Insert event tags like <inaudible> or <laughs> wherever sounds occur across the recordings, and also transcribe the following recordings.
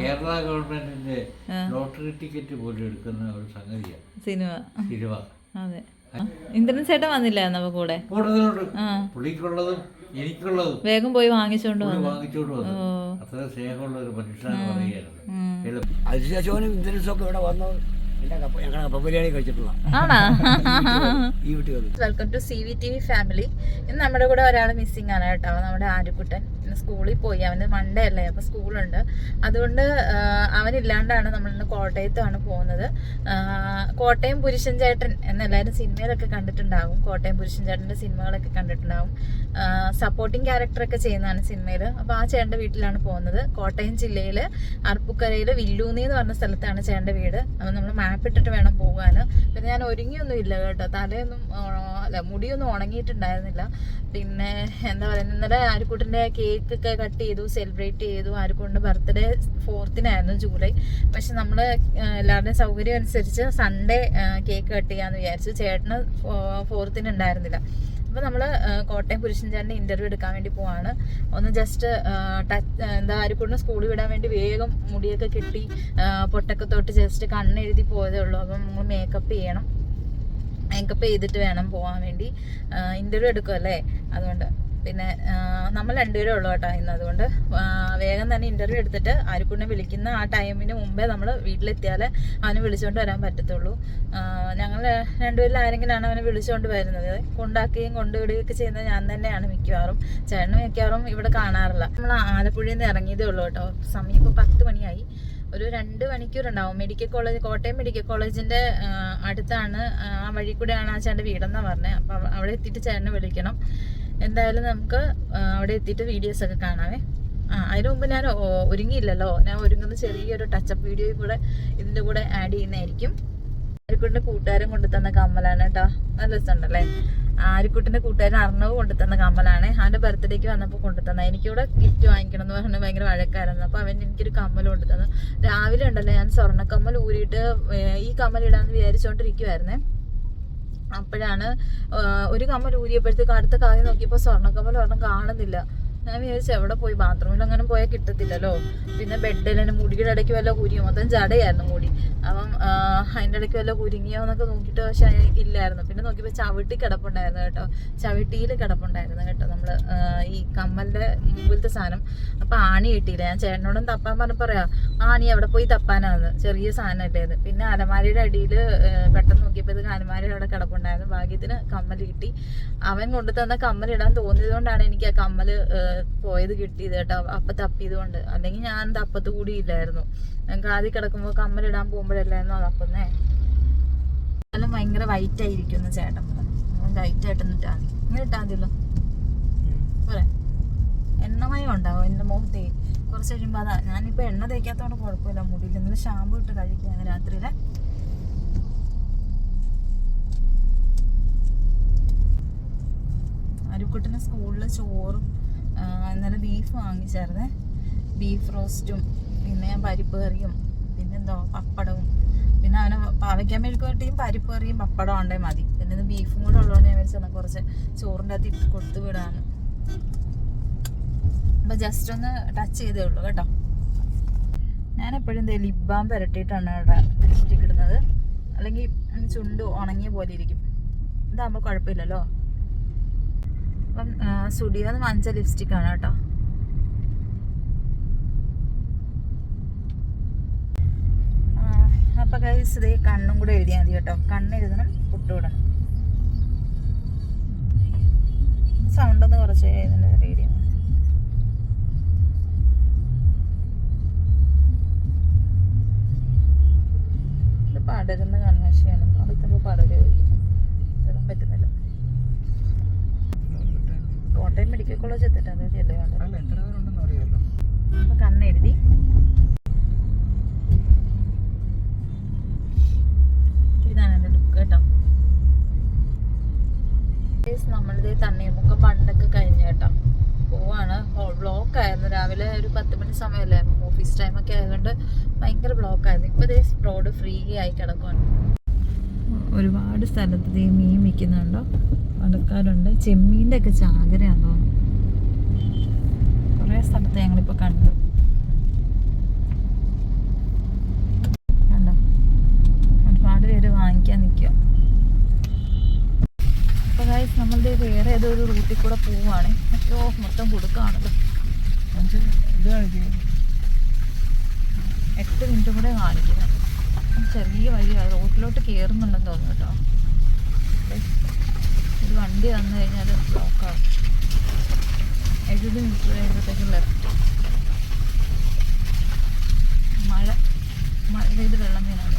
കേരള ഗവൺമെന്റിന്റെ lottery ticket പോലും എടുക്കുന്ന ഒരു സംഗതിയാണ്. സിനിമ. സിനിമ. അതെ. ഇന്ദ്രൻ ചേട്ടൻ വന്നില്ല നമ്മ കൂടെ? പുള്ളിക്കുള്ളതും എനിക്കുള്ളതും വേഗം പോയി വാങ്ങിച്ചോണ്ട് വാങ്ങിച്ചോണ്ട് വന്നു. അത്ര സ്നേഹമുള്ള ഒരു മനുഷ്യനാണ് പറയുകയായിരുന്നു ഉം. എളുപ്പം. അതിനുശേഷവും ഇന്ദ്രൻസൊക്കെ ഇവിടെ വന്നു. Welcome to C V T V family ഇന്ന് നമ്മുടെ കൂടെ ഒരാൾ മിസ്സിംഗ് ആണ് കേട്ടോ. നമ്മുടെ ആര്യക്കുട്ടൻ. ഇന്ന് സ്കൂളിൽ പോയി. അവന് മൺഡേ അല്ലേ? അപ്പോൾ സ്കൂളുണ്ട്. അതുകൊണ്ട് അവനില്ലാണ്ടാണ് നമ്മൾ ഇന്ന് കോട്ടയത്താണ് പോകുന്നത്. കോട്ടയം പുരുഷൻ ചേട്ടൻ എന്നെല്ലാവരും സിനിമയിലൊക്കെ കണ്ടിട്ടുണ്ടാവും. കോട്ടയം പുരുഷൻ ചേട്ടന്റെ സിനിമകളൊക്കെ കണ്ടിട്ടുണ്ടാവും. സപ്പോർട്ടിങ് ക്യാരക്ടറൊക്കെ ചെയ്യുന്നതാണ് സിനിമയിൽ അപ്പോൾ ആ ചേട്ടന്റെ വീട്ടിലാണ് പോകുന്നത്. കോട്ടയം ജില്ലയിൽ അർപ്പുക്കരയിൽ വില്ലൂന്നി എന്ന് പറഞ്ഞ സ്ഥലത്താണ് ചേട്ടന്റെ വീട്. അപ്പോൾ നമ്മൾ മാപ്പ് ഇട്ടിട്ട് വേണം പോകാൻ പിന്നെ ഞാൻ ഒരുങ്ങിയൊന്നും ഇല്ല കേട്ടോ. തലയൊന്നും അല്ല മുടിയൊന്നും ഉണങ്ങിയിട്ടുണ്ടായിരുന്നില്ല. പിന്നെ എന്താ പറയുക ഇന്നലെ ആരുക്കൂട്ടിന്റെ കേക്ക് ഒക്കെ കട്ട് ചെയ്തു സെലിബ്രേറ്റ് ചെയ്തു. ആരുക്കുട്ടിന്റെ ബർത്ത്ഡേ ഫോർത്തിനായിരുന്നു ജൂലൈ. പക്ഷെ നമ്മൾ എല്ലാവരുടെയും സൗകര്യം അനുസരിച്ച് സൺഡേ കേക്ക് കട്ട് ചെയ്യാമെന്ന് വിചാരിച്ചു. ചേട്ടന് ഫോർത്തിന് ഉണ്ടായിരുന്നില്ല. അപ്പോൾ നമ്മൾ കോട്ടയം പുരുഷൻചാരന്റെ ഇന്റർവ്യൂ എടുക്കാൻ വേണ്ടി പോവാണ്. ഒന്ന് ജസ്റ്റ് എന്താ ആരുക്കൂടിന് സ്കൂളിൽ വിടാൻ വേണ്ടി വേഗം മുടിയൊക്കെ കിട്ടി പൊട്ടൊക്കെ തൊട്ട് ജസ്റ്റ് കണ്ണെഴുതി പോയതേ ഉള്ളൂ. അപ്പം നമ്മൾ മേക്കപ്പ് ചെയ്യണം. മേക്കപ്പ് ചെയ്തിട്ട് വേണം പോകാൻ വേണ്ടി. ഇന്റർവ്യൂ എടുക്കുമല്ലേ അതുകൊണ്ട്. പിന്നെ നമ്മൾ രണ്ടുപേരേ ഉള്ളൂ കേട്ടോ ഇന്ന്. അതുകൊണ്ട് തന്നെ ഇന്റർവ്യൂ എടുത്തിട്ട് ആരിക്കുണ്ണെ വിളിക്കുന്ന ആ ടൈമിന് മുമ്പേ നമ്മൾ വീട്ടിലെത്തിയാലേ അവനെ വിളിച്ചുകൊണ്ട് വരാൻ പറ്റത്തുള്ളൂ. ഞങ്ങൾ രണ്ടുപേരിൽ ആരെങ്കിലാണ് അവനെ വിളിച്ചുകൊണ്ട് വരുന്നത്. കൊണ്ടാക്കുകയും കൊണ്ടുവിടുകയൊക്കെ ചെയ്യുന്നത് ഞാൻ തന്നെയാണ് മിക്കവാറും. ചേട്ടന് മിക്കവാറും ഇവിടെ കാണാറില്ല. നമ്മൾ ആലപ്പുഴയിൽ നിന്ന് ഇറങ്ങിയതേ ഉള്ളൂ കേട്ടോ. സമയം ഇപ്പോൾ പത്ത് മണിയായി. ഒരു രണ്ട് മണിക്കൂർ ഉണ്ടാവും. മെഡിക്കൽ കോളേജ് കോട്ടയം മെഡിക്കൽ കോളേജിന്റെ അടുത്താണ്. ആ വഴി കൂടെയാണ് ആ ചേട്ടന്റെ വീടെന്ന് പറഞ്ഞത് അപ്പോൾ അവ- അവിടെ എത്തിയിട്ട് ചേട്ടനെ വിളിക്കണം. എന്തായാലും നമുക്ക് അവിടെ എത്തിയിട്ട് വീഡിയോസ് ഒക്കെ കാണാവേ. അതിന് മുമ്പ് ഞാൻ ഒരുങ്ങിയില്ലല്ലോ. ഞാൻ ഒരുങ്ങുന്ന ചെറിയൊരു ടച്ചപ്പ് വീഡിയോയും കൂടെ ഇതിന്റെ കൂടെ ആഡ് ചെയ്യുന്നതായിരിക്കും. ആരിക്കുട്ടിന്റെ കൂട്ടുകാരൻ കൊണ്ടു തന്ന കമ്മലാണ് കേട്ടോ നല്ല രസമുണ്ടല്ലേ? ആരിക്കുട്ടിന്റെ കൂട്ടുകാരൻ അർണവ് കൊണ്ടു തന്ന കമ്മലാണ്. അവന്റെ ബർത്ത്ഡേക്ക് വന്നപ്പോൾ കൊണ്ടു തന്ന എനിക്കിവിടെ ഗിഫ്റ്റ് വാങ്ങിക്കണം എന്ന് പറഞ്ഞാൽ ഭയങ്കര വഴക്കായിരുന്നു. അപ്പോൾ അവൻ എനിക്കൊരു കമ്മൽ കൊണ്ടു തന്നു രാവിലെ ഉണ്ടല്ലോ ഞാൻ സ്വർണക്കമ്മൽ ഊരിയിട്ട് ഈ കമ്മൽ ഇടാമെന്ന് വിചാരിച്ചുകൊണ്ടിരിക്കുവായിരുന്നേ അപ്പോഴാണ് ഒരു കമ്മൽ ഊരിയപ്പോഴത്തേക്ക് അടുത്ത കാര്യം നോക്കിയപ്പോൾ സ്വർണക്കമ്മൽ ഒരെണ്ണം കാണുന്നില്ല. ഞാൻ വിചാരിച്ചു എവിടെ പോയി? ബാത്റൂമിൽ അങ്ങനെ പോയാൽ കിട്ടത്തില്ലല്ലോ. പിന്നെ ബെഡിൽ തന്നെ മുടിയുടെ ഇടയ്ക്ക് വല്ല കുരുങ്ങി മൊത്തം ജടയായിരുന്നു മുടി. അപ്പം അതിന്റെ ഇടയ്ക്ക് വല്ല കുരുങ്ങിയോ എന്നൊക്കെ നോക്കിയിട്ട് പക്ഷെ ഇല്ലായിരുന്നു. പിന്നെ നോക്കിയപ്പോൾ ചവിട്ടി കിടപ്പുണ്ടായിരുന്നു കേട്ടോ. ചവിട്ടിയിൽ കിടപ്പുണ്ടായിരുന്നു കേട്ടോ നമ്മൾ ഈ കമ്മലിന്റെ മുമ്പിലത്തെ സാധനം. അപ്പം ആണി കിട്ടിയില്ല. ഞാൻ ചേട്ടനോടും തപ്പാൻ പറഞ്ഞപ്പോൾ പറയാം ആണി അവിടെ പോയി തപ്പാനാന്ന്? ചെറിയ സാധനം അല്ലേത് പിന്നെ അലമാരിയുടെ അടിയിൽ പെട്ടെന്ന് നോക്കിയപ്പോഴത്തേക്ക് അലമാരയുടെ അവിടെ കിടപ്പുണ്ടായിരുന്നു. ഭാഗ്യത്തിന് കമ്മൽ കിട്ടി. അവൻ കൊണ്ടു തന്ന കമ്മൽ ഇടാൻ തോന്നിയത് കൊണ്ടാണ് എനിക്ക് ആ കമ്മൽ പോയത് കിട്ടിയത് കേട്ടോ. അപ്പം തപ്പിയത് കൊണ്ട് അല്ലെങ്കിൽ ഞാൻ തപ്പത്ത് കൂടി ഇല്ലായിരുന്നു ഞങ്ങൾക്ക് ആദ്യം കിടക്കുമ്പോൾ കമ്മലിടാൻ പോകുമ്പോഴല്ലായിരുന്നു തപ്പുന്നേ? എല്ലാം ഭയങ്കര വൈറ്റ് ആയിരിക്കുന്നു ചേട്ടൻ ലൈറ്റ് ആയിട്ടൊന്നും ഇട്ടാൽ മതി. ഇങ്ങനെ ഇട്ടാൽ മതിയല്ലോ. പോരെ. എണ്ണമയം ഉണ്ടാവും എന്റെ മുഖത്തേ. കുറച്ച് കഴിയുമ്പോൾ അതാ. ഞാനിപ്പോൾ എണ്ണ തേക്കാത്തതുകൊണ്ട് കുഴപ്പമില്ല. മുടിയിൽ നിന്ന് ഷാമ്പു ഇട്ട് കഴിക്കുകയാണ് രാത്രിയിലെ. അരുക്കുട്ടിന് സ്കൂളിൽ ചോറും ഇന്നലെ ബീഫ് വാങ്ങിച്ചായിരുന്നേ. ബീഫ് റോസ്റ്റും പിന്നെ പരിപ്പ് കറിയും പിന്നെന്തോ പപ്പടവും. പിന്നെ അവനെ പാവയ്ക്കാൻ മെഴുക്കുവരട്ടിയും പരിപ്പ് കറിയും പപ്പടം ഉണ്ടേ മതി. പിന്നെ ഇത് ബീഫും കൂടെ ഉള്ളതുകൊണ്ട് ഞാൻ വെച്ചാൽ കുറച്ച് ചോറിന്റെ അകത്ത് കൊടുത്തു വിടാന്ന്. അപ്പം ജസ്റ്റ് ഒന്ന് ടച്ച് ചെയ്തേ ഉള്ളൂ കേട്ടോ. ഞാൻ എപ്പോഴും എന്തേ ലിപ് ബാം പുരട്ടിയിട്ടാണ് ഇവിടെ ലിപ്സ്റ്റിക് ഇടുന്നത്. അല്ലെങ്കിൽ ചുണ്ട് ഉണങ്ങിയ പോലെ ഇരിക്കും. ഇതാകുമ്പോൾ കുഴപ്പമില്ലല്ലോ. അപ്പം സ്റ്റുഡിയോന്ന് വാങ്ങിച്ച ലിപ്സ്റ്റിക് ആണ് കേട്ടോ. അപ്പൊ ഗൈസ് ഇതേ കണ്ണും കൂടെ എഴുതിയാൽ മതി കേട്ടോ. കണ്ണ് എഴുതണം പുട്ടുവിടണം സൗണ്ട് ഒന്ന് കുറച്ച് റേഡിയോ ഇത് പടരുന്ന കൺവെൻഷനാണ് അടുത്തുമ്പോൾ പടരുമായിരിക്കും ഇടാൻ പറ്റുന്നില്ല കോട്ടയം മെഡിക്കൽ കോളേജ് എത്തിട്ട് അത് ചെല്ലേ വേണ്ടത് അല്ല എത്ര പേരുണ്ടെന്ന് അറിയാമല്ലോ അപ്പൊ കണ്ണെഴുതി ഇതാണ് എന്റെ ലുക്ക് കേട്ടോ. നമ്മളിതേ തണ്ണീർമുക്കം പണ്ടൊക്കെ കഴിഞ്ഞ കേട്ടോ. പോവാണ്. ബ്ലോക്ക് ആയിരുന്നു. രാവിലെ ഒരു പത്ത് മണി സമയമല്ലായിരുന്നു ഓഫീസ് ടൈമൊക്കെ ആയതുകൊണ്ട് ഭയങ്കര ബ്ലോക്ക് ആയിരുന്നു. ഇപ്പൊ ഇതേ റോഡ് ഫ്രീ ആയി കിടക്കുവാണ്. ഒരുപാട് സ്ഥലത്ത് മീൻ വിൽക്കുന്നുണ്ടോ? ആൾക്കാരുണ്ട്. ചെമ്മീന്റെ ഒക്കെ ചാകരയാണ് തോന്നുന്നു. കുറേ സ്ഥലത്ത് ഞങ്ങളിപ്പോൾ കണ്ടു. ഒരുപാട് പേര് വാങ്ങിക്കാൻ നിൽക്കുക അപ്പോൾ കാര്യം നമ്മളുടെ വേറെ ഏതോ ഒരു റൂട്ടിൽ കൂടെ പോവുകയാണെ അയ്യോ മൊത്തം കൊടുക്കുകയാണല്ലോ എട്ട് മിനിറ്റും കൂടെ കാണിക്കുന്നത് ചെറിയ വഴി റോട്ടിലോട്ട് കയറുന്നുണ്ടെന്ന് തോന്നുന്നു കേട്ടോ. ഒരു വണ്ടി വന്നു കഴിഞ്ഞാൽ ബ്ലോക്കാവും എഴുപത് മിനിറ്റ് കഴിയുമ്പോഴത്തേക്കും ലെഫ്റ്റ് മഴ മഴ പെയ്ത് വെള്ളം വീണാണ്.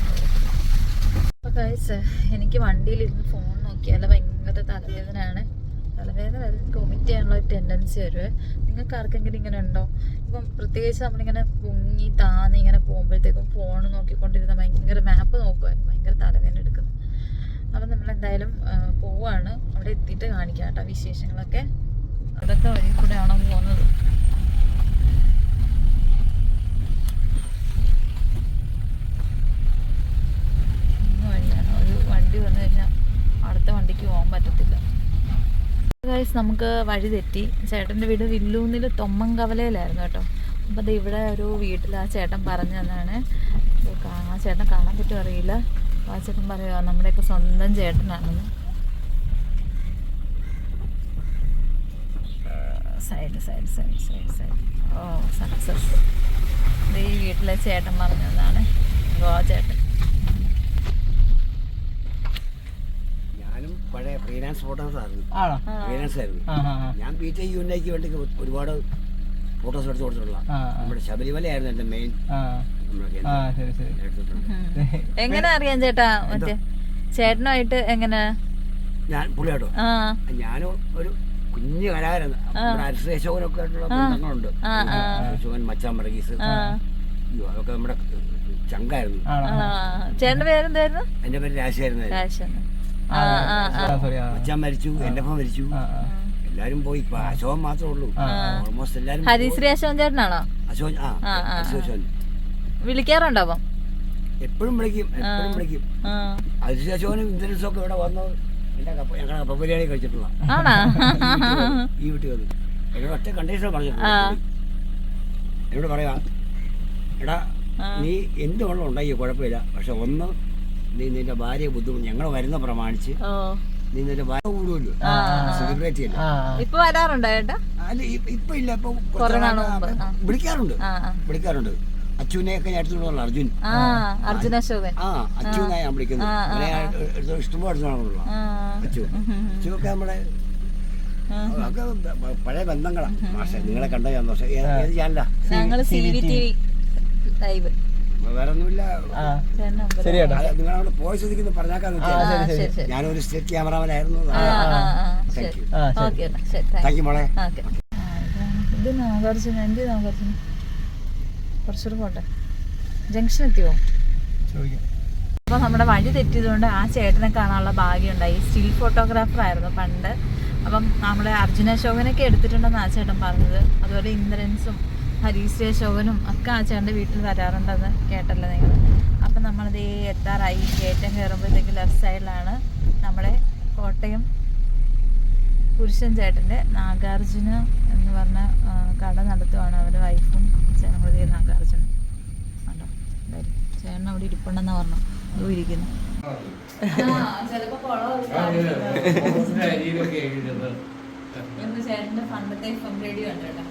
അപ്പോൾ കഴിച്ച് എനിക്ക് വണ്ടിയിലിരുന്ന് ഫോൺ നോക്കിയാൽ ഭയങ്കര തലവേദനയാണ്. തലവേദന വൊമിറ്റ് ചെയ്യാനുള്ള ഒരു ടെൻഡൻസി വരുവേ. നിങ്ങൾക്ക് ആർക്കെങ്കിലും ഇങ്ങനെ ഉണ്ടോ? ഇപ്പം പ്രത്യേകിച്ച് നമ്മളിങ്ങനെ പൊങ്ങി താന്ന് ഇങ്ങനെ പോകുമ്പോഴത്തേക്കും ഫോൺ നോക്കിക്കൊണ്ടിരുന്ന ഭയങ്കര മാപ്പ് നോക്കുമായിരുന്നു ഭയങ്കര തലവേദന എടുക്കുന്നു അപ്പം നമ്മൾ എന്തായാലും പോവാണ്. അവിടെ എത്തിയിട്ട് കാണിക്കാം കേട്ടോ വിശേഷങ്ങളൊക്കെ. അതൊക്കെ വഴി കൂടെയാണോ പോകുന്നത്? നമുക്ക് വഴി തെറ്റി. ചേട്ടന്റെ വീട് വില്ലൂന്നിൽ തൊമ്മൻകവലയിലായിരുന്നു കേട്ടോ. അപ്പോൾ അത് ഇവിടെ ഒരു വീട്ടിൽ ആ ചേട്ടൻ പറഞ്ഞു തന്നാണ്. ആ ചേട്ടൻ കാണാൻ പറ്റും അറിയില്ല. അപ്പോൾ പറയുക നമ്മുടെയൊക്കെ സ്വന്തം ചേട്ടനാണെന്ന് side side side side side. Oh success ഇത് ഈ വീട്ടിലെ ചേട്ടൻ പറഞ്ഞതാണ്. തന്നാണ് ഗോ ചേട്ടൻ. ഞാനും പഴയ ഫ്രീലാൻസ് ഫോട്ടോസ് ആയിരുന്നു. ഫ്രീലാൻസ് ആയിരുന്നു. ഞാൻ പി ടി യുനൈക്ക് വേണ്ടി ഒരുപാട് ഫോട്ടോസ് എടുത്ത് കൊടുത്തിട്ടുള്ള നമ്മുടെ ശബരിമല ശബരിമലയായിരുന്നു എന്റെ മെയിൻ ആ. ശരി ശരി. എങ്ങനെ അറിയാം ചേട്ടാ? മറ്റേ ചേട്ടനുമായിട്ട് എങ്ങനെ? ഞാൻ പുള്ളിയാട്ടോ. ഞാൻ ഞാനും ഒരു കുഞ്ഞു കലാകാരൻ. നമ്മുടെ അരിശേഷകനൊക്കെ ആയിട്ടുള്ള ബന്ധങ്ങളുണ്ട്. അരിശോകൻ മച്ചാൻ വർഗീസ്. അതൊക്കെ നമ്മുടെ ചങ്കായിരുന്നു. ചേട്ടന്റെ പേരെന്തായിരുന്നു? എന്റെ പേര് രാശിയായിരുന്നു മച്ചാൻ മരിച്ചു എന്റെ അപ്പൻ മരിച്ചു. എല്ലാരും പോയി. അശോകൻ മാത്രമേ ഉള്ളൂ. ഓൾമോസ്റ്റ് എല്ലാരും ഹരിശ്രീ അശോകൻ ചേട്ടനാണോ? അശോകൻ ആ, അശോകൻ. വിളിക്കാറുണ്ടോ അപ്പം എപ്പോഴും വിളിക്കും എപ്പോഴും വിളിക്കും. ആ. അതിന് അശോകനും ഇന്ദ്രൻസും ഒക്കെ ഇവിടെ വന്നു. എന്റെ കപ്പ ഞങ്ങളുടെ കപ്പ ബിരിയാണി കഴിച്ചിട്ടുള്ള. ആണോ? ഈ വീട്ടിൽ വന്ന് എന്നോട് ഒറ്റ കണ്ടീഷൻ. പറഞ്ഞിട്ടുണ്ട് എന്നോട് പറയാ എടാ നീ എന്ത് വെള്ളം ഉണ്ടായി കുഴപ്പമില്ല. പക്ഷെ ഒന്ന് നീ നിന്റെ ഭാര്യ ബുദ്ധിമുട്ട് ഞങ്ങൾ വരുന്ന പ്രമാണിച്ച് നീ നിന്റെ ഭാര്യ കൂടുമല്ലോ. സെലിബ്രേറ്റ് ചെയ്യല്ല ഇപ്പൊ വരാറുണ്ടോ ചേട്ടാ അല്ല ഇപ്പൊ ഇല്ല. ഇപ്പൊ വിളിക്കാറുണ്ട്. വിളിക്കാറുണ്ട്. അച്ഛനെയൊക്കെ ഞാൻ എടുത്തുകൊണ്ടുള്ള അർജുൻ. ആ അർജുന അശോകൻ. ആ അച്ഛനായി ഞാൻ വിളിക്കുന്നത് ഇഷ്ടംപോലെ എടുത്തോളാണല്ലോ ആ. അച്ചു നമ്മുടെ അതൊക്കെ പഴയ ബന്ധങ്ങളാണ് പക്ഷെ നിങ്ങളെ കണ്ട സന്തോഷം ഏത് ചാനലാ സി വി ടി ലൈവ്. പോയി ശ്രദ്ധിക്കുന്നു പറഞ്ഞാക്കാന്ന് ഞാനൊരു സ്റ്റേറ്റ് ക്യാമറാമാൻ ആയിരുന്നു താങ്ക് യു. മോളെ. ഓക്കെ. ഇത് നാഗാർജുന എന്റെ നാഗാർജുന? കുറച്ചുകൂടെ പോട്ടെ. ജംഗ്ഷൻ എത്തിയോ? അപ്പൊ അപ്പോൾ നമ്മുടെ വഴി തെറ്റിയതുകൊണ്ട് ആ ചേട്ടനെ കാണാനുള്ള ഭാഗ്യമുണ്ടായി. സ്റ്റിൽ ഫോട്ടോഗ്രാഫർ ആയിരുന്നു പണ്ട്. അപ്പം നമ്മുടെ അർജുന അശോകനൊക്കെ എടുത്തിട്ടുണ്ടെന്ന് ആ ചേട്ടൻ പറഞ്ഞത്. അതുപോലെ ഇന്ദ്രൻസും ഹരീശ്രീ അശോകനും ഒക്കെ ആ ചേട്ടന്റെ വീട്ടിൽ വരാറുണ്ടെന്ന് കേട്ടല്ലോ നിങ്ങൾ. അപ്പം ഈ എത്താറായി. കയറ്റം കയറുമ്പോഴത്തേക്ക് ലെഫ്റ്റ് സൈഡിലാണ് നമ്മുടെ കോട്ടയം പുരുഷൻ ചേട്ടന്റെ നാഗാർജുന എന്ന് പറഞ്ഞ കട നടത്തുവാണ് അവരുടെ വൈഫും ചേട്ടൻ നാഗാർജുന കണ്ടോ? എന്തായാലും ചേട്ടൻ അവിടെ ഇരിപ്പുണ്ടെന്ന് പറഞ്ഞു. അതോ ഇരിക്കുന്നു. ചേട്ടന്റെ പണ്ടത്തെ റേഡിയോ ഉണ്ട് കേട്ടോ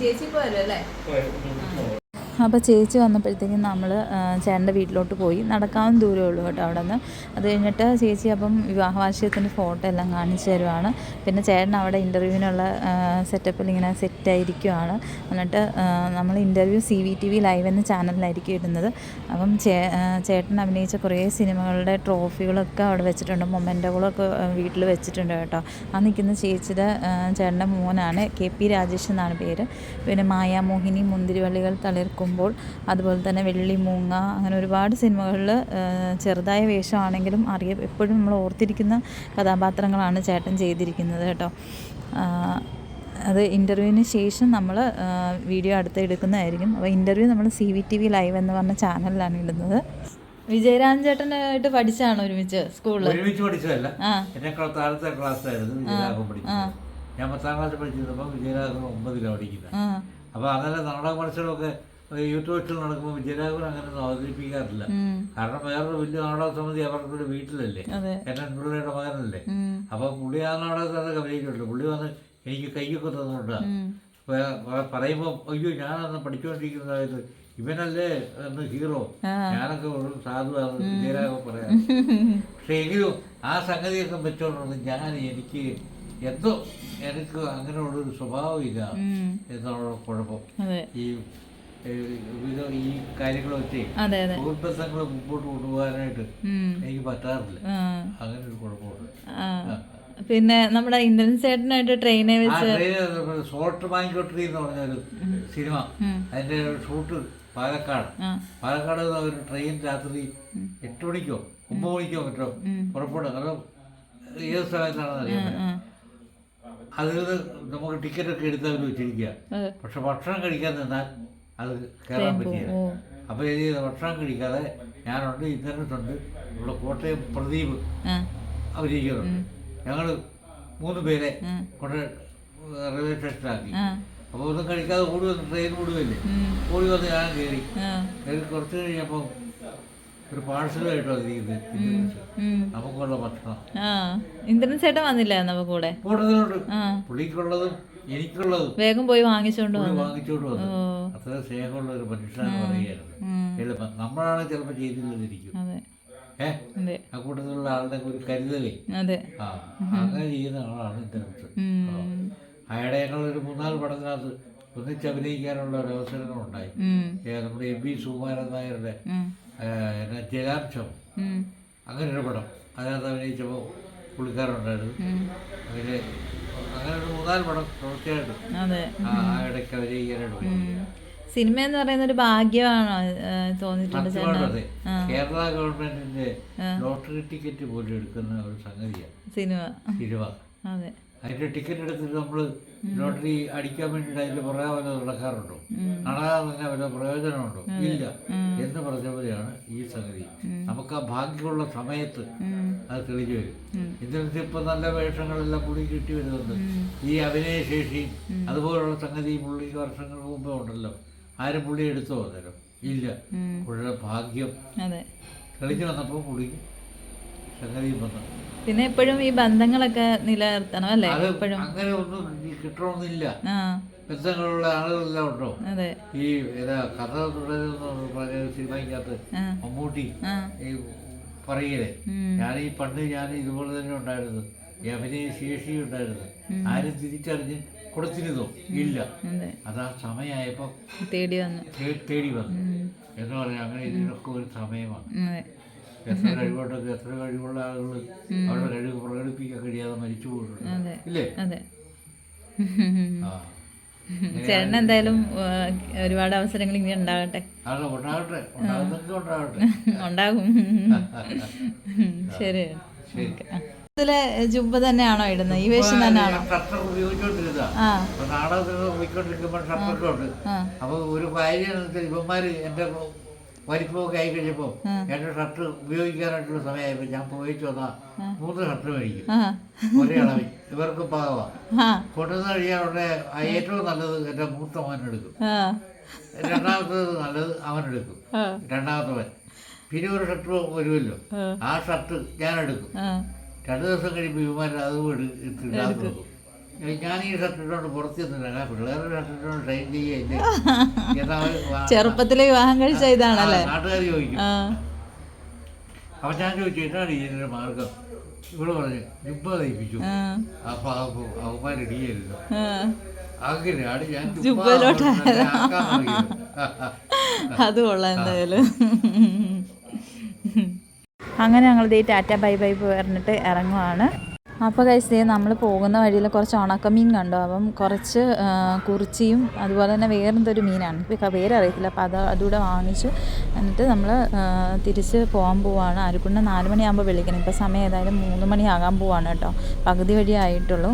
ചേച്ചി പോയല്ലോ അല്ലേ? അപ്പോൾ ചേച്ചി വന്നപ്പോഴത്തേക്കും നമ്മൾ ചേട്ടന്റെ വീട്ടിലോട്ട് പോയി. നടക്കാവുന്ന ദൂരമേ ഉള്ളൂ കേട്ടോ അവിടെ നിന്ന് അത് കഴിഞ്ഞിട്ട് ചേച്ചി അപ്പം വിവാഹ വാർഷികത്തിന്റെ ഫോട്ടോ എല്ലാം കാണിച്ചു തരുവാണ്. പിന്നെ ചേട്ടൻ അവിടെ ഇന്റർവ്യൂവിനുള്ള സെറ്റപ്പിൽ ഇങ്ങനെ സെറ്റായിരിക്കുവാണ് എന്നിട്ട് നമ്മൾ interview C V T V live എന്ന ചാനലിലായിരിക്കും ഇടുന്നത്. അപ്പം ചേ ചേട്ടൻ അഭിനയിച്ച കുറേ സിനിമകളുടെ ട്രോഫികളൊക്കെ അവിടെ വെച്ചിട്ടുണ്ട്. മൊമെന്റോകളൊക്കെ വീട്ടിൽ വെച്ചിട്ടുണ്ട് കേട്ടോ. ആ നിൽക്കുന്ന ചേച്ചിയുടെ ചേട്ടന്റെ മോനാണ് കെ പി രാജേഷ് എന്നാണ് പേര്. പിന്നെ മായാമോഹിനി മുന്തിരിവള്ളികൾ തളിർക്കുമ്പോൾ അതുപോലെ തന്നെ വെള്ളി മൂങ്ങ അങ്ങനെ ഒരുപാട് സിനിമകളിൽ ചെറുതായ വേഷമാണെങ്കിലും അറിയ എപ്പോഴും നമ്മൾ ഓർത്തിരിക്കുന്ന കഥാപാത്രങ്ങളാണ് ചേട്ടൻ ചെയ്തിരിക്കുന്നത് കേട്ടോ. അത് ഇന്റർവ്യൂവിന് ശേഷം നമ്മൾ വീഡിയോ അടുത്ത് എടുക്കുന്നതായിരിക്കും. അപ്പോൾ ഇന്റർവ്യൂ നമ്മൾ C V T V live എന്ന് പറഞ്ഞ ചാനലിലാണ് ഇടുന്നത്. വിജയരാജൻ ചേട്ടനായിട്ട് പഠിച്ചാണ് ഒരുമിച്ച് സ്കൂളിൽ ഒരുമിച്ച് പഠിച്ചതല്ല. ആ. എന്നെക്കാൾ താഴത്തെ ക്ലാസ്സിലായിരുന്നു വിജയരാഘവൻ പഠിക്കുന്നത്. ഞാൻ പത്താം ക്ലാസ്സിൽ പഠിച്ചിരുന്നപ്പോൾ വിജയരാഘവൻ ഒമ്പതിലാണ് പഠിക്കുന്നത്. അപ്പൊ അപ്പോൾ അങ്ങനെ നാടക മത്സരമൊക്കെ യൂത്ത് ഫെസ്റ്റിൽ നടക്കുമ്പോൾ വിജയരാഘവൻ അങ്ങനെയൊന്നും അവതരിപ്പിക്കാറില്ല ഉം. കാരണം വേറൊരു വലിയ നാടക സമിതി അവരുടെ വീട്ടിലല്ലേ എന്നെ പിള്ളയുടെ മകനല്ലേ. അപ്പൊ പുള്ളി ആ നാടകത്തൊക്കെ അഭിനയിച്ചിട്ടുണ്ട്. പുള്ളി വന്ന് എനിക്ക് കൈയൊക്കെ തന്നിട്ടുണ്ട് പറയുമ്പോ പറയുമ്പോൾ അയ്യോ ഞാനന്ന് പഠിച്ചുകൊണ്ടിരിക്കുന്നതായത് ഇവനല്ലേ എന്ന് ഹീറോ. ഞാനൊക്കെ ഒരു സാധുവാണ് വിജയരാഘവൻ പറയാം <laughs> പക്ഷെ എങ്കിലും ആ സംഗതിയൊക്കെ വെച്ചോണ്ട് ഞാൻ എനിക്ക് എന്തോ എനിക്ക് അങ്ങനെയുള്ളൊരു സ്വഭാവമില്ല ഇല്ല എന്നുള്ള കുഴപ്പം. ഈ ഈ അതെ അതെ. മുമ്പോട്ട് കൊണ്ടുപോകാനായിട്ട് എനിക്ക് പറ്റാറില്ല. അങ്ങനെ ഒരു കുഴപ്പമുണ്ട്. പിന്നെ നമ്മുടെ ഇന്ദ്രൻ ചേട്ടനായിട്ട് ട്രെയിനെ വെച്ച് ഷോർട്ട് മാങ്കോട്ടറി എന്ന് പറഞ്ഞൊരു സിനിമ. അതിന്റെ ഷൂട്ട് പാലക്കാട്. പാലക്കാട് ഒരു ട്രെയിൻ രാത്രി എട്ട് മണിക്കോ ഒമ്പത് മണിക്കോ മറ്റോ പുറപ്പെടും. അത് ഏത് സ്ഥലത്താണെന്ന് അറിയാൻ അതിൽ നമുക്ക് ടിക്കറ്റ് ഒക്കെ എടുത്ത് അവർ വെച്ചിരിക്കുക പക്ഷെ ഭക്ഷണം കഴിക്കാൻ നിന്നാൽ അത് കയറാൻ പറ്റില്ല അപ്പൊ അപ്പോൾ ഇത് ഭക്ഷണം കഴിക്കാതെ ഞാനുണ്ട് ഇന്നറിട്ടുണ്ട് ഇവിടെ കോട്ടയം പ്രദീപ് അവരിക്കുന്നുണ്ട് ഞങ്ങൾ മൂന്ന് പേരെ. കൊണ്ട് റെയിൽവേ സ്റ്റേഷനിലാക്കി. അപ്പൊ അപ്പോൾ ഒന്നും കഴിക്കാതെ ഓടി വന്ന് ട്രെയിൻ ഓടുകയല്ലേ. ഓടി വന്ന് ഞാൻ കയറി കയറി കുറച്ച് കഴിഞ്ഞപ്പോൾ ഒരു പാഴ്സലായിട്ടോ അതിരിക്കുന്നത്. നമുക്കുള്ള ഭക്ഷണം. ഇന്ദ്രൻ ചേട്ടൻ വന്നില്ലായിരുന്നു നമുക്ക് കൂടെ? കൂടുതലുണ്ട് ആ. പുള്ളിക്കുള്ളതും എനിക്കുള്ളതും. വേഗം പോയി വാങ്ങിച്ചോണ്ട് വാങ്ങിച്ചോണ്ട് വന്നു? അത്ര സ്നേഹമുള്ള ഒരു മനുഷ്യനാണ് പറയുകയായിരുന്നു. നമ്മളാണ് ചിലപ്പോൾ ചെയ്തില്ലാതിരിക്കും അതെ. ഏ? അതെ. ആ കൂട്ടത്തിലുള്ള ആളുടെ ഒരു കരുതലേ? ആ. അങ്ങനെ ചെയ്യുന്ന ആളാണ് ഇദ്ദേഹത്ത്. അയാളെ ഞങ്ങൾ ഒരു മൂന്നാൽ പടത്തിനകത്ത് ഒന്നിച്ച് അഭിനയിക്കാനുള്ള ഒരു അവസരങ്ങളുണ്ടായി ഉണ്ടായി. നമ്മുടെ എം വി സുകുമാരൻ നായരുടെ ജലാംശം അങ്ങനെ ഒരു പടം. അതിനകത്ത് അഭിനയിച്ചപ്പോൾ പുള്ളിക്കാരുണ്ടായിരുന്നു അതിൽ അങ്ങനെ ഒരു മൂന്നാൽ പടം അതെ. ആ ഇടയ്ക്ക് അവർ സിനിമ എന്ന് പറയുന്ന ഒരു ഭാഗ്യമാണോ തോന്നിയിട്ടുണ്ട് കേരള ഗവൺമെന്റിന്റെ ലോട്ടറി ടിക്കറ്റ് പോലും എടുക്കുന്ന ഒരു സംഗതിയാണ് സിനിമ. സിനിമ. അതെ. അതിന്റെ ടിക്കറ്റ് എടുത്തിട്ട് നമ്മൾ ലോട്ടറി അടിക്കാൻ വേണ്ടിയിട്ട് അതിന്റെ പുറകെ വല്ല നടക്കാറുണ്ടോ? നടക്കാതെ തന്നെ വല്ല പ്രയോജനമുണ്ടോ? ഇല്ല. എന്ന് പറഞ്ഞ പോലെയാണ് ഈ സംഗതി. നമുക്ക് ആ ഭാഗ്യമുള്ള സമയത്ത് അത് തെളിഞ്ഞു വരും. ഇതിനകത്ത് ഇപ്പൊ നല്ല വേഷങ്ങളെല്ലാം കൂടി കിട്ടി വരുന്നുണ്ട്. ഈ അഭിനയശേഷിയും അതുപോലുള്ള സംഗതി പുള്ളി വർഷങ്ങൾ മുമ്പേ ഉണ്ടല്ലോ. ആരും പുള്ളി എടുത്തോ അന്നേരം ഇല്ല. പുള്ളിയുടെ ഭാഗ്യം തെളിഞ്ഞു വന്നപ്പോൾ പുള്ളിക്ക് പിന്നെ എപ്പോഴും ഈ ബന്ധങ്ങളൊക്കെ നിലനിർത്തണം അല്ലേ? എപ്പോഴും. അങ്ങനെ ഒന്നും കിട്ടണമെന്നില്ല. ബന്ധങ്ങളുള്ള ആളുകളെല്ലാം ഉണ്ടോ? ഈ ഏതാ കഥ തുടരുന്ന സിനിമയ്ക്കകത്ത് മമ്മൂട്ടി ഈ പറയലേ. ഞാൻ ഈ പണ്ട് ഞാൻ ഇതുപോലെ തന്നെ ഉണ്ടായിരുന്നു. അഭിനയ ശേഷി ഉണ്ടായിരുന്നു. ആരും തിരിച്ചറിഞ്ഞ് കൊടുത്തിരുന്നോ? ഇല്ല. അതാ. ആ സമയമായപ്പോൾ തേടി വന്നു. തേടി വന്നു. എന്ന് പറഞ്ഞാൽ അങ്ങനെ ഇതിനൊക്കെ ഒരു സമയമാണ്. എത്ര കഴിവുണ്ടൊക്കെ എത്ര കഴിവുള്ള ആളുകൾ അവരുടെ കഴിവ് പ്രകടിപ്പിക്കാൻ കഴിയാതെ മരിച്ചു പോയിട്ടുണ്ട്. അതെ ഇല്ലേ? <laughs> ചേട്ടൻ എന്തായാലും ഒരുപാട് അവസരങ്ങൾ ഇങ്ങനെ ഉണ്ടാകട്ടെ. <laughs> ഉണ്ടാകും. <laughs> ശരി. ഇതിലെ ജുബ്ബ തന്നെയാണോ ഇടുന്നത്? ഈ വേഷം തന്നെയാണോ? നാടകത്തിൽ ആ. അപ്പൊ ഒരു ഭാര്യ ഇവന്മാര് എന്റെ വലിപ്പമൊക്കെ ആയി കഴിഞ്ഞപ്പോ എന്റെ ഷർട്ട് ഉപയോഗിക്കാനായിട്ടുള്ള സമയമായപ്പോ ഞാൻ പോയിട്ട് വന്നാ മൂന്ന് ഷർട്ട് മേടിക്കും. ഒരേ അളവിൽ. ഇവർക്ക് പാകമാ ആ. കൊണ്ടുവന്ന് കഴിയാൻ ഉടനെ ഏറ്റവും നല്ലത് എന്റെ മൂത്ത മോൻ എടുക്കും. രണ്ടാമത്തത് നല്ലത് അവൻ എടുക്കും. രണ്ടാമത്തവൻ. പിന്നെ ഒരു ഷർട്ട് വരുമല്ലോ. ആ. ഷർട്ട് ഞാൻ എടുക്കും. രണ്ടു ദിവസം കഴിയുമ്പോൾ ഇവന്മാർ അതും എടുക്കും. ഞാൻ ഈ പുറത്ത് പിള്ളേരുടെ ട്രെയിൻ ചെയ്യല്ലേ ചെറുപ്പത്തിലെ വിവാഹം കഴിച്ച ഇതാണല്ലേ ആ, നാട്ടുകാർ ചോദിക്കും. അപ്പൊ ഞാൻ ചോദിച്ചു എന്താണ് ഇതിന്റെ മാർഗം? ഇവിടെ പറഞ്ഞു ജുബ തയ്പ്പിച്ചു ആ. അപ്പൊ അവന്മാർ അങ്ങനെയാണ് ഞാൻ ആക്കാൻ അത് കൊള്ളാം എന്തായാലും. അങ്ങനെ ഞങ്ങൾ ദേ ടാറ്റ ബൈ ബൈ പറഞ്ഞിട്ട് ഇറങ്ങുവാണ്. അപ്പോൾ കഴിച്ച് നമ്മൾ പോകുന്ന വഴിയിൽ കുറച്ച് ഉണക്കമീൻ കണ്ടു. അപ്പം കുറച്ച് കുറിച്ചിയും അതുപോലെ തന്നെ വേറെന്തൊരു മീനാണ്. പേരറിയത്തില്ല. അപ്പോൾ അത് അതുകൂടെ വാങ്ങിച്ചു എന്നിട്ട് നമ്മൾ തിരിച്ച് പോകാൻ പോവാണ്. ആരുക്കുണ്ട് നാല് മണിയാകുമ്പോൾ വിളിക്കണം. ഇപ്പോൾ സമയം ഏതായാലും മൂന്ന് മണിയാകാൻ പോവാണ് കേട്ടോ. പകുതി വഴി ആയിട്ടുള്ളൂ.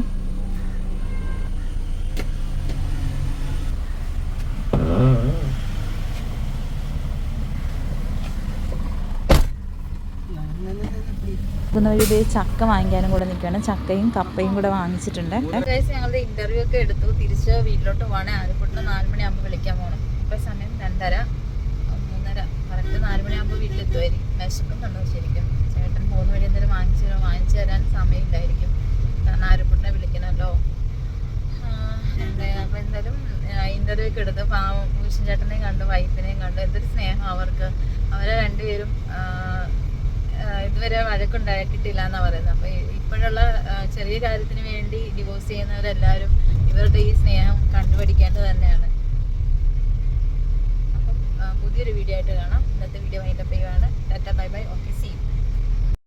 പോകുന്ന വഴി ചക്ക വാങ്ങിക്കാനും കൂടെ നിൽക്കുകയാണ്. ചക്കയും കപ്പയും കൂടെ വാങ്ങിച്ചിട്ടുണ്ട്. ഞങ്ങളുടെ ഇന്റർവ്യൂ ഒക്കെ എടുത്തു. തിരിച്ച് വീട്ടിലോട്ട് പോകണേ ആലപ്പുഴ നാല് മണിയാകുമ്പോൾ വിളിക്കാൻ പോകണം ഇപ്പൊ സമയം രണ്ടര മൂന്നര. കറക്റ്റ് നാല് മണിയാകുമ്പോൾ വീട്ടിലെത്തുമായിരിക്കും വിശക്കുന്നുണ്ടോ ശരിക്കും? ചേട്ടൻ പോകുന്ന വഴി എന്തെങ്കിലും വാങ്ങിച്ചു വാങ്ങിച്ചു തരാൻ സമയമില്ലായിരിക്കും. കാരണം ആരുക്കുട്ടിനെ വിളിക്കണമല്ലോ. അപ്പൊ എന്തായാലും ഇന്റർവ്യൂ ഒക്കെ എടുത്ത്. പാവം ഭൂഷൻ ചേട്ടനെയും കണ്ടു വൈഫിനെയും കണ്ടു. എന്തൊരു സ്നേഹം അവർക്ക്. അവരെ രണ്ടുപേരും ഇതുവരെ വഴക്കുണ്ടാക്കിയിട്ടില്ല എന്നാ പറയുന്നത് അപ്പൊ ഇപ്പോഴുള്ള ചെറിയ കാര്യത്തിന് വേണ്ടി ഡിവോഴ്സ് ചെയ്യുന്നവരെല്ലാവരും ഇവരുടെ ഈ സ്നേഹം കണ്ടുപഠിക്കേണ്ടത് തന്നെയാണ്. അപ്പം പുതിയൊരു വീഡിയോ ആയിട്ട് കാണാം. ഇന്നത്തെ വീഡിയോ വൈൻഡപ്പ് ചെയ്യുവാണ്. Tata bye bye. ഓക്കെ